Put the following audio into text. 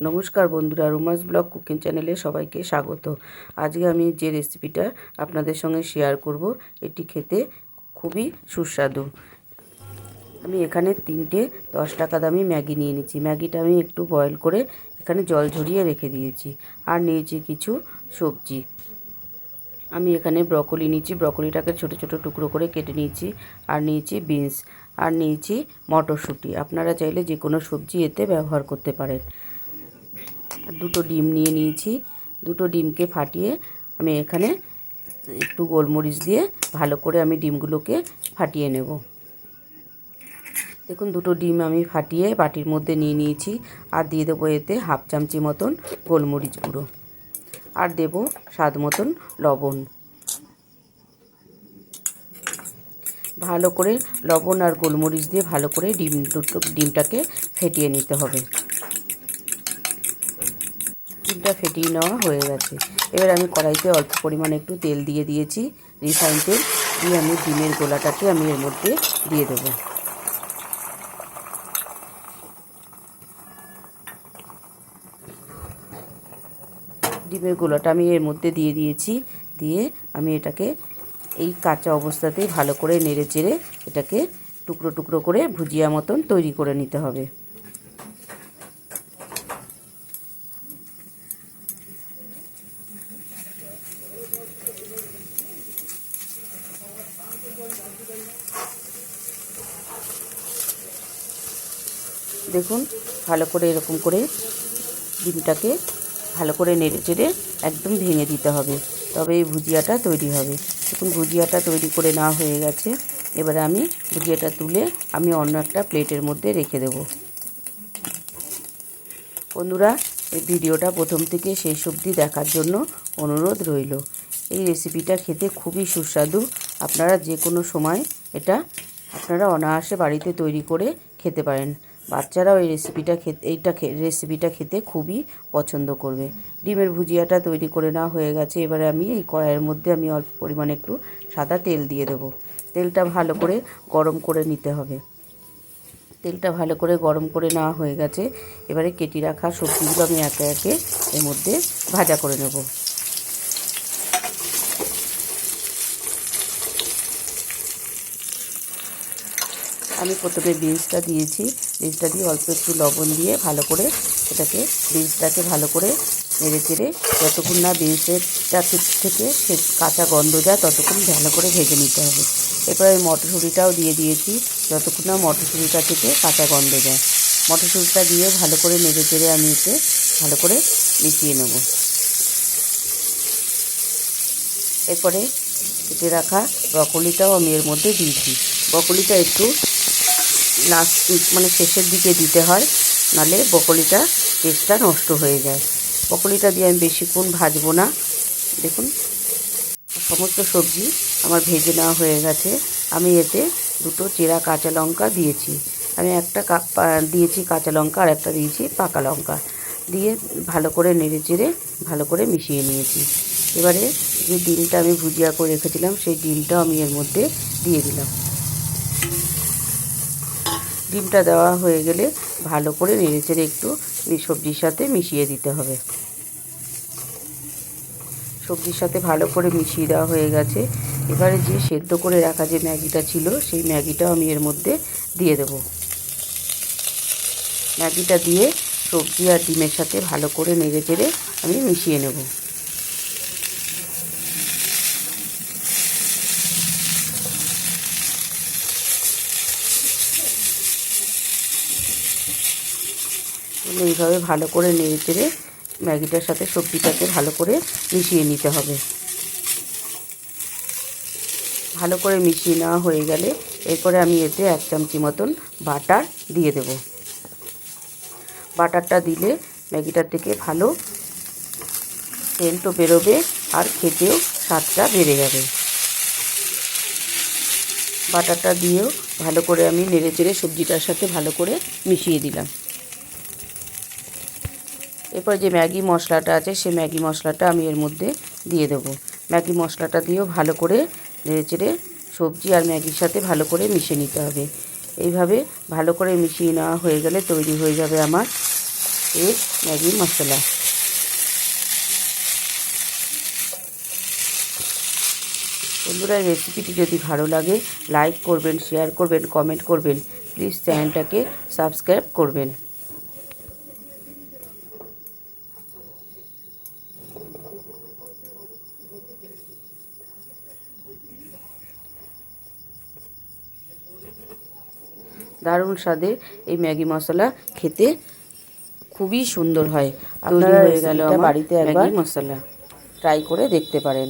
নমস্কার বন্ধুরা, রুমাস blog cooking চ্যানেলে সবাইকে স্বাগত। আজকে আমি যে রেসিপিটা আপনাদের সঙ্গে শেয়ার করব, এটি খেতে খুবই সুস্বাদু। আমি এখানে তিনটে দশ টাকা দামি ম্যাগি নিয়ে নিচ্ছি ম্যাগিটা আমি একটু বয়েল করে এখানে জল ঝরিয়ে রেখে দিয়েছি। আর নিয়েছি কিছু সবজি। আমি এখানে ব্রকলি নিয়েছি। ব্রকলিটাকে ছোট ছোট টুকরো করে কেটে নিয়েছি। আর নিয়েছি বিনস। আর নিয়েছি মটরশুঁটি। আপনারা চাইলে যে কোনো সবজি এতে ব্যবহার করতে পারেন। আর দুটো ডিম নিয়ে নিয়েছি। দুটো ডিমকে ফাটিয়ে আমি এখানে একটু গোলমরিচ দিয়ে ভালো করে আমি ডিমগুলোকে ফাটিয়ে নেব। দেখুন, দুটো ডিম আমি ফাটিয়ে বাটির মধ্যে নিয়ে নিয়েছি আর দিয়ে দেবো এতে হাফ চামচি মতন গোলমরিচ গুঁড়ো। আর দেব স্বাদ মতন লবণ। ভালো করে লবণ আর গোলমরিচ দিয়ে ভালো করে ডিম দুটো ডিমটাকে ফেটিয়ে নিতে হবে। ডিমটা ফেটিয়ে নেওয়া হয়ে গেছে। এবার আমি কড়াইতে অল্প পরিমাণে একটু তেল দিয়ে দিয়েছি, রিফাইন তেল। দিয়ে আমি ডিমের গোলাটাকে আমি এর মধ্যে দিয়ে দেবো। ডিমের গোলাটা আমি এর মধ্যে দিয়ে দিয়েছি। দিয়ে আমি এটাকে এই কাঁচা অবস্থাতেই ভালো করে নেড়ে চেড়ে এটাকে টুকরো টুকরো করে ভুজিয়া মতন তৈরি করে নিতে হবে। দেখুন, ভালো করে এরকম করে ডিমটাকে ভালো করে নেড়ে চেড়ে একদম ভেঙে দিতে হবে। তবে এই ভুজিয়াটা তৈরি হবে। দেখুন, ভুজিয়াটা তৈরি করে না হয়ে গেছে। এবারে আমি ভুজিয়াটা তুলে আমি অন্য একটা প্লেটের মধ্যে রেখে দেব। বন্ধুরা, এই ভিডিওটা প্রথম থেকে শেষ অবধি দেখার জন্য অনুরোধ রইল। এই রেসিপিটা খেতে খুবই সুস্বাদু। আপনারা যে কোনো সময় এটা আপনারা অনায়াসে বাড়িতে তৈরি করে খেতে পারেন। বাচ্চারাও এই রেসিপিটা খেতে, এইটা রেসিপিটা খেতে খুবই পছন্দ করবে। ডিমের ভুজিয়াটা তৈরি করে নেওয়া হয়ে গেছে। এবারে আমি এই কড়াইয়ের মধ্যে আমি অল্প পরিমাণে একটু সাদা তেল দিয়ে দেবো। তেলটা ভালো করে গরম করে নিতে হবে। তেলটা ভালো করে গরম করে নেওয়া হয়ে গেছে। এবারে কেটে রাখা সবজিগুলো আমি একে একে এর মধ্যে ভাজা করে নেব। আমি প্রথমে বিনসটা দিয়েছি। বিনসটা দিয়ে অল্প একটু লবণ দিয়ে ভালো করে এটাকে বিনসটাকে ভালো করে নেড়ে চেড়ে যতক্ষণ না বিনসেরটা থেকে সে কাঁচা গন্ধ যায় ততক্ষণ ভালো করে ভেজে নিতে হবে। এরপর আমি মটরশুঁটিটাও দিয়ে দিয়েছি যতক্ষণ না মটরশুঁটিটা থেকে কাঁচা গন্ধ যায়। মটরশুঁটিটা দিয়ে ভালো করে নেড়ে চেড়ে আমি এতে ভালো করে মিশিয়ে নেব। এরপরে কেটে রাখা ব্রকলিটাও আমি এর মধ্যে দিয়েছি। ব্রকলিটা একটু লাস্ট মানে শেষের দিকে দিতে হয়, নালে বকলিটা টেস্টটা নষ্ট হয়ে যায়। বকলিটা দিয়ে আমি বেশিক্ষণ ভাজবো না। দেখুন, সমস্ত সবজি আমার ভেজে নেওয়া হয়ে গেছে। আমি এতে দুটো চেরা কাঁচা লঙ্কা দিয়েছি। আমি একটা দিয়েছি কাঁচা লঙ্কা আর একটা দিয়েছি পাকা লঙ্কা। দিয়ে ভালো করে নেড়ে চেড়ে ভালো করে মিশিয়ে নিয়েছি। এবারে যে ডিমটা আমি ভুজিয়া করে রেখেছিলাম, সেই ডিমটাও আমি এর মধ্যে দিয়ে দিলাম। ডিমটা দেওয়া হয়ে গেলে ভালো করে নেড়ে চেড়ে একটু সবজির সাথে মিশিয়ে দিতে হবে। সবজির সাথে ভালো করে মিশিয়ে দেওয়া হয়ে গেছে। এবারে যে সেদ্ধ করে রাখা যে ম্যাগিটা ছিল, সেই ম্যাগিটাও আমি এর মধ্যে দিয়ে দেব। ম্যাগিটা দিয়ে সবজি আর ডিমের সাথে ভালো করে নেড়ে চেড়ে আমি মিশিয়ে নেব। এইভাবে ভালো করে নেড়ে চেড়ে ম্যাগিটার সাথে সবজিটাকে ভালো করে মিশিয়ে নিতে হবে। ভালো করে মিশিয়ে নেওয়া হয়ে গেলে এরপরে আমি এতে এক চামচি মতন বাটার দিয়ে দেব। বাটারটা দিলে ম্যাগিটার থেকে ভালো সেন্টও বেরোবে আর খেতেও স্বাদটা বেড়ে যাবে। বাটারটা দিয়েও ভালো করে আমি নেড়ে চেড়ে সবজিটার সাথে ভালো করে মিশিয়ে দিলাম। এরপর যে ম্যাগি মশলাটা আছে সেই ম্যাগি মশলাটা আমি এর মধ্যে দিয়ে দেবো। ম্যাগি মশলাটা দিয়েও ভালো করে নেড়ে চেড়ে সবজি আর ম্যাগির সাথে ভালো করে মিশিয়ে নিতে হবে। এইভাবে ভালো করে মিশিয়ে নেওয়া হয়ে গেলে তৈরি হয়ে যাবে আমার এই ম্যাগি মশলা। বন্ধুরা রেসিপিটি যদি ভালো লাগে লাইক করবেন শেয়ার করবেন কমেন্ট করবেন। প্লিজ চ্যানেলটাকে সাবস্ক্রাইব করবেন। দারুণ স্বাদে এই ম্যাগি মশলা খেতে খুবই সুন্দর হয়। আপনারা হয়ে গেল বাড়িতে একবার ম্যাগি মশলা। ট্রাই করে দেখতে পারেন।